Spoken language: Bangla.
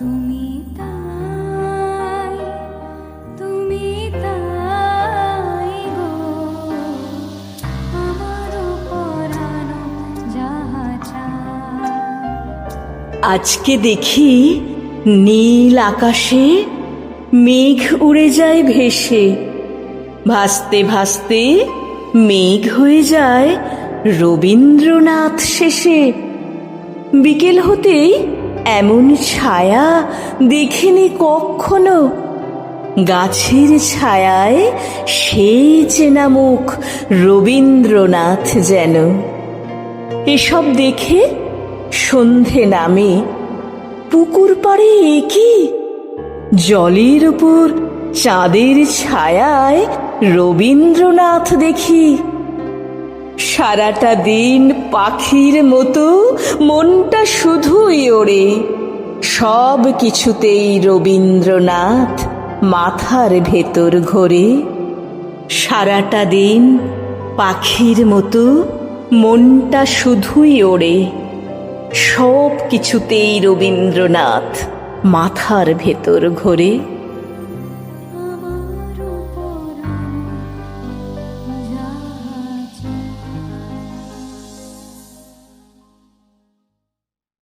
তুমি তাই আজকে দেখি নীল আকাশে মেঘ উড়ে যায় ভেসে। ভাসতে ভাসতে মেঘ হয়ে যায় রবীন্দ্রনাথ শেষে। বিকেল হতেই এমন ছায়া দেখিনি কখনো। গাছের ছায়ায় সেই চেনা মুখ রবীন্দ্রনাথ যেন। এসব দেখে সন্ধে নামে। পুকুর পাড়ে একই জলের উপর চাঁদের ছায়ায় রবীন্দ্রনাথ দেখি। সারাটা দিন পাখির মতো, মনটা শুধুই ওড়ে। সব কিছুতেই রবীন্দ্রনাথ মাথার ভেতর ঘোরে। সারাটা দিন পাখির মতো, মনটা শুধুই ওড়ে। সব কিছুতেই রবীন্দ্রনাথ মাথার ভেতর ঘোরে।